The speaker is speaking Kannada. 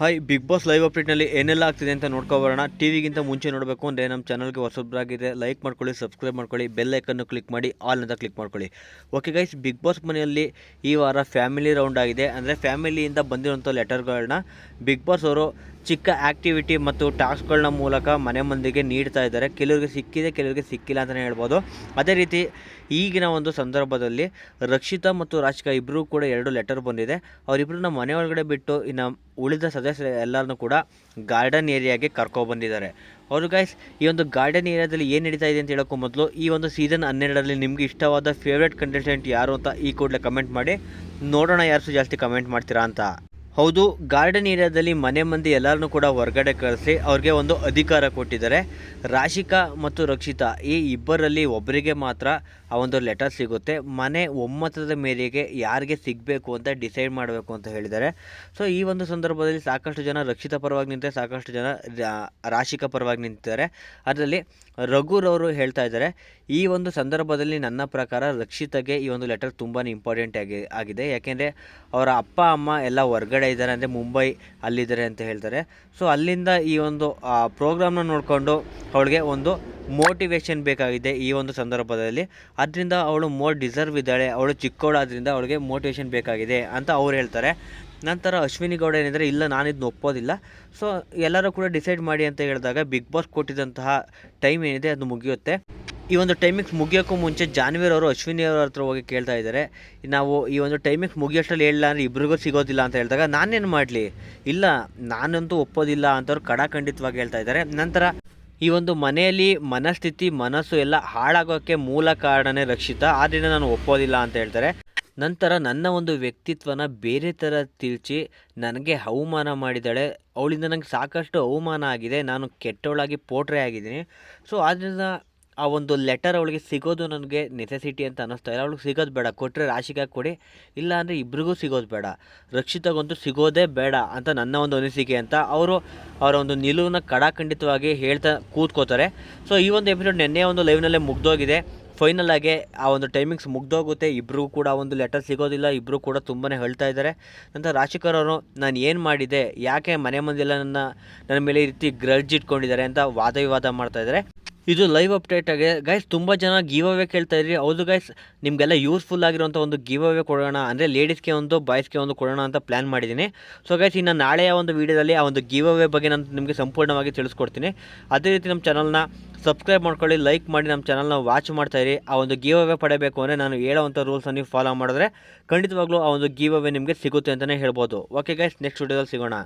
ಹಾಯ್ ಬಿಗ್ ಬಾಸ್ ಲೈವ್ ಅಪ್ಡೇಟ್ನಲ್ಲಿ ಏನೆಲ್ಲ ಆಗ್ತಿದೆ ಅಂತ ನೋಡ್ಕೊಬರೋಣ ಟಿವಿಗಿಂತ ಮುಂಚೆ ನೋಡಬೇಕು ಅಂದರೆ ನಮ್ಮ ಚಾನಲ್ಗೆ ಹೊಸಬ್ರಾಗಿದೆ ಲೈಕ್ ಮಾಡ್ಕೊಳ್ಳಿ ಸಬ್ಸ್ಕ್ರೈಬ್ ಮಾಡ್ಕೊಳ್ಳಿ ಬೆಲ್ ಐಕನ್ನು ಕ್ಲಿಕ್ ಮಾಡಿ ಆಲ್ ಅಂತ ಕ್ಲಿಕ್ ಮಾಡ್ಕೊಳ್ಳಿ. ಓಕೆ ಗೈಸ್ ಬಿಗ್ ಬಾಸ್ ಮನೆಯಲ್ಲಿ ಈ ವಾರ ಫ್ಯಾಮಿಲಿ ರೌಂಡ್ ಆಗಿದೆ. ಅಂದರೆ ಫ್ಯಾಮಿಲಿಯಿಂದ ಬಂದಿರುವಂಥ ಲೆಟರ್ಗಳನ್ನ ಬಿಗ್ ಬಾಸ್ ಅವರು ಚಿಕ್ಕ ಆ್ಯಕ್ಟಿವಿಟಿ ಮತ್ತು ಟಾಸ್ಕ್ಗಳನ್ನ ಮೂಲಕ ಮನೆ ಮಂದಿಗೆ ನೀಡ್ತಾ ಇದ್ದಾರೆ. ಕೆಲವರಿಗೆ ಸಿಕ್ಕಿದೆ, ಕೆಲವರಿಗೆ ಸಿಕ್ಕಿಲ್ಲ ಅಂತಲೇ ಹೇಳ್ಬೋದು. ಅದೇ ರೀತಿ ಈಗಿನ ಒಂದು ಸಂದರ್ಭದಲ್ಲಿ ರಕ್ಷಿತಾ ಮತ್ತು ರಾಶಿಕಾ ಇಬ್ಬರೂ ಕೂಡ ಎರಡು ಲೆಟರ್ ಬಂದಿದೆ. ಅವರಿಬ್ಬರನ್ನ ಮನೆ ಒಳಗಡೆ ಬಿಟ್ಟು ಇನ್ನು ಉಳಿದ ಸದಸ್ಯರು ಎಲ್ಲರನ್ನೂ ಕೂಡ ಗಾರ್ಡನ್ ಏರಿಯಾಗೆ ಕರ್ಕೊಬಂದಿದ್ದಾರೆ ಅವರು ಗೈಸ್ ಈ ಒಂದು ಗಾರ್ಡನ್ ಏರಿಯಾದಲ್ಲಿ ಏನು ನಡೀತಾ ಇದೆ ಅಂತ ಹೇಳೋಕ್ಕೂ ಮೊದಲು ಈ ಒಂದು ಸೀಸನ್ ಹನ್ನೆರಡರಲ್ಲಿ ನಿಮಗೆ ಇಷ್ಟವಾದ ಫೇವ್ರೇಟ್ ಕಂಟೆಸ್ಟೆಂಟ್ ಯಾರು ಅಂತ ಈ ಕೂಡಲೇ ಕಮೆಂಟ್ ಮಾಡಿ. ನೋಡೋಣ ಯಾರು ಜಾಸ್ತಿ ಕಮೆಂಟ್ ಮಾಡ್ತೀರಾ ಅಂತ. ಹೌದು, ಗಾರ್ಡನ್ ಏರಿಯಾದಲ್ಲಿ ಮನೆ ಮಂದಿ ಎಲ್ಲರನ್ನೂ ಕೂಡ ಹೊರಗಡೆ ಕಳಿಸಿ ಅವ್ರಿಗೆ ಒಂದು ಅಧಿಕಾರ ಕೊಟ್ಟಿದ್ದಾರೆ. ರಾಶಿಕಾ ಮತ್ತು ರಕ್ಷಿತಾ, ಈ ಇಬ್ಬರಲ್ಲಿ ಒಬ್ಬರಿಗೆ ಮಾತ್ರ ಆ ಒಂದು ಲೆಟರ್ ಸಿಗುತ್ತೆ. ಮನೆ ಒಮ್ಮತದ ಮೇರೆಗೆ ಯಾರಿಗೆ ಸಿಗಬೇಕು ಅಂತ ಡಿಸೈಡ್ ಮಾಡಬೇಕು ಅಂತ ಹೇಳಿದ್ದಾರೆ. ಸೊ ಈ ಒಂದು ಸಂದರ್ಭದಲ್ಲಿ ಸಾಕಷ್ಟು ಜನ ರಕ್ಷಿತಾ ಪರವಾಗಿ ನಿಂತರೆ ಸಾಕಷ್ಟು ಜನ ರಾಶಿಕಾ ಪರವಾಗಿ ನಿಂತಿದ್ದಾರೆ. ಅದರಲ್ಲಿ ರಘುರವರು ಹೇಳ್ತಾ ಇದ್ದಾರೆ, ಈ ಒಂದು ಸಂದರ್ಭದಲ್ಲಿ ನನ್ನ ಪ್ರಕಾರ ರಕ್ಷಿತಾಗೆ ಈ ಒಂದು ಲೆಟರ್ ತುಂಬಾ ಇಂಪಾರ್ಟೆಂಟ್ ಆಗಿ, ಆಗಿದೆ. ಯಾಕೆಂದರೆ ಅವರ ಅಪ್ಪ, ಅಮ್ಮ ಎಲ್ಲ ಹೊರಗಡೆ ಇದ್ದಾರೆ ಅಂದರೆ ಮುಂಬೈ ಅಲ್ಲಿದ್ದಾರೆ ಅಂತ ಹೇಳ್ತಾರೆ. ಸೊ ಅಲ್ಲಿಂದ ಈ ಒಂದು ಪ್ರೋಗ್ರಾಮ್ನ ನೋಡಿಕೊಂಡು ಅವಳಿಗೆ ಒಂದು ಮೋಟಿವೇಶನ್ ಬೇಕಾಗಿದೆ ಈ ಒಂದು ಸಂದರ್ಭದಲ್ಲಿ. ಅದರಿಂದ ಅವಳು ಮೋರ್ ಡಿಸರ್ವ್ ಇದ್ದಾಳೆ, ಅವಳು ಚಿಕ್ಕವಳಾದ್ರಿಂದ ಅವಳಿಗೆ ಮೋಟಿವೇಶನ್ ಬೇಕಾಗಿದೆ ಅಂತ ಅವ್ರು ಹೇಳ್ತಾರೆ. ನಂತರ ಅಶ್ವಿನಿ ಗೌಡ ಏನಿದ್ರೆ ಇಲ್ಲ ನಾನು ಇದನ್ನ ಒಪ್ಪೋದಿಲ್ಲ. ಸೊ ಎಲ್ಲರೂ ಕೂಡ ಡಿಸೈಡ್ ಮಾಡಿ ಅಂತ ಹೇಳಿದಾಗ ಬಿಗ್ ಬಾಸ್ ಕೊಟ್ಟಿದ್ದಂತಹ ಟೈಮ್ ಏನಿದೆ, ಅದು ಮುಗಿಯುತ್ತೆ. ಈ ಒಂದು ಟೈಮಿಂಗ್ಸ್ ಮುಗಿಯೋಕ್ಕೂ ಮುಂಚೆ ಜಾನ್ವೀರ್ ಅವರು, ಅಶ್ವಿನಿ ಅವರ ಹತ್ರ ಹೋಗಿ ಕೇಳ್ತಾ ಇದ್ದಾರೆ. ನಾವು ಈ ಒಂದು ಟೈಮಿಂಗ್ಸ್ ಮುಗಿಯೋಷ್ಟರಲ್ಲಿ ಹೇಳಿಲ್ಲ ಅಂದರೆ ಇಬ್ರಿಗೂ ಸಿಗೋದಿಲ್ಲ ಅಂತ ಹೇಳಿದಾಗ ನಾನೇನು ಮಾಡಲಿ? ಇಲ್ಲ, ನಾನಂತೂ ಒಪ್ಪೋದಿಲ್ಲ ಅಂತವ್ರು ಕಡಾಖಂಡಿತವಾಗಿ ಹೇಳ್ತಾ ಇದ್ದಾರೆ. ನಂತರ ಈ ಒಂದು ಮನೆಯಲ್ಲಿ ಮನಸ್ಥಿತಿ, ಮನಸ್ಸು ಎಲ್ಲ ಹಾಳಾಗೋಕ್ಕೆ ಮೂಲ ಕಾರಣನೇ ರಕ್ಷಿತ. ಆದ್ದರಿಂದ ನಾನು ಒಪ್ಪೋದಿಲ್ಲ ಅಂತ ಹೇಳ್ತಾರೆ. ನಂತರ ನನ್ನ ಒಂದು ವ್ಯಕ್ತಿತ್ವನ ಬೇರೆ ಥರ ತಿಳ್ಚಿ ನನಗೆ ಅವಮಾನ ಮಾಡಿದ್ದಾಳೆ. ಅವಳಿಂದ ನನಗೆ ಸಾಕಷ್ಟು ಅವಮಾನ ಆಗಿದೆ. ನಾನು ಕೆಟ್ಟವಳಾಗಿ ಪೋಟ್ರೆ ಆಗಿದ್ದೀನಿ. ಸೊ ಆದ್ದರಿಂದ ಆ ಒಂದು ಲೆಟರ್ ಅವಳಿಗೆ ಸಿಗೋದು ನನಗೆ ನೆಸೆಸಿಟಿ ಅಂತ ಅನ್ನಿಸ್ತಾ ಇಲ್ಲ. ಅವಳಿಗೆ ಸಿಗೋದು ಬೇಡ. ಕೊಟ್ಟರೆ ರಾಶಿಗೆ ಕೊಡಿ ಇಲ್ಲ ಅಂದರೆ ಇಬ್ರಿಗೂ ಸಿಗೋದು ಬೇಡ. ರಕ್ಷಿತಗಂತೂ ಸಿಗೋದೇ ಬೇಡ ಅಂತ ನನ್ನ ಒಂದು ಅನಿಸಿಕೆ ಅಂತ ಅವರು ಅವರ ಒಂದು ನಿಲುವನ್ನು ಕಡಾಖಂಡಿತವಾಗಿ ಹೇಳ್ತಾ ಕೂತ್ಕೋತಾರೆ. ಸೊ ಈ ಒಂದು ಎಪಿಸೋಡ್ ನೆನ್ನೆ ಒಂದು ಲೈವ್ನಲ್ಲೇ ಮುಗ್ದೋಗಿದೆ. ಫೈನಲ್ ಆಗಿ ಆ ಒಂದು ಟೈಮಿಂಗ್ಸ್ ಮುಗ್ದೋಗುತ್ತೆ. ಇಬ್ಬರಿಗೂ ಕೂಡ ಒಂದು ಲೆಟರ್ ಸಿಗೋದಿಲ್ಲ. ಇಬ್ಬರು ಕೂಡ ತುಂಬಾ ಹೇಳ್ತಾ ಇದ್ದಾರೆ. ನಂತರ ರಾಶಿಕರವರು ನಾನು ಏನು ಮಾಡಿದೆ? ಯಾಕೆ ಮನೆ ಮುಂದೆಲ್ಲ ನನ್ನ ನನ್ನ ಮೇಲೆ ಈ ರೀತಿ ಗ್ರಜ್ ಇಟ್ಕೊಂಡಿದ್ದಾರೆ? ಅಂತ ವಾದ ವಿವಾದ ಮಾಡ್ತಾ ಇದ್ದಾರೆ. ಇದು ಲೈವ್ ಅಪ್ಡೇಟ್ ಆಗಿದೆ ಗೈಸ್ ತುಂಬ ಜನ ಗಿವ್ ಅವೇ ಕೇಳ್ತಾ ಇದ್ರಿ. ಹೌದು ಗೈಸ್ ನಿಮಗೆಲ್ಲ ಯೂಸ್ಫುಲ್ ಆಗಿರುವಂಥ ಒಂದು ಗಿವ್ ಅವೇ ಕೊಡೋಣ, ಅಂದರೆ ಲೇಡೀಸ್ಗೆ ಒಂದು ಬಾಯ್ಸ್ಗೆ ಒಂದು ಕೊಡೋಣ ಅಂತ ಪ್ಲ್ಯಾನ್ ಮಾಡಿದ್ದೀನಿ. ಸೊ ಗೈಸ್ ಇನ್ನು ನಾಳೆಯ ಒಂದು ವೀಡಿಯೋದಲ್ಲಿ ಆ ಒಂದು ಗಿವ್ ಅವೇ ಬಗ್ಗೆ ನಾನು ನಿಮಗೆ ಸಂಪೂರ್ಣವಾಗಿ ತಿಳಿಸ್ಕೊಡ್ತೀನಿ. ಅದೇ ರೀತಿ ನಮ್ಮ ಚಾನಲ್ನ ಸಬ್ಸ್ಕ್ರೈಬ್ ಮಾಡ್ಕೊಳ್ಳಿ ಲೈಕ್ ಮಾಡಿ ನಮ್ಮ ಚಾನಲ್ನ ವಾಚ್ ಮಾಡ್ತಾ ಇರಿ. ಆ ಒಂದು ಗಿವ್ ಅವೇ ಪಡೆಯಬೇಕು ಅಂದರೆ ನಾನು ಹೇಳೋವಂಥ ರೂಲ್ಸನ್ನು ನೀವು ಫಾಲೋ ಮಾಡಿದ್ರೆ ಖಂಡಿತವಾಗ್ಲೂ ಆ ಒಂದು ಗಿವ್ ಅವೇ ನಿಮಗೆ ಸಿಗುತ್ತೆ ಅಂತಲೇ ಹೇಳ್ಬೋದು. ಓಕೆ ಗೈಸ್ ನೆಕ್ಸ್ಟ್ ವೀಡಿಯೋದಲ್ಲಿ ಸಿಗೋಣ.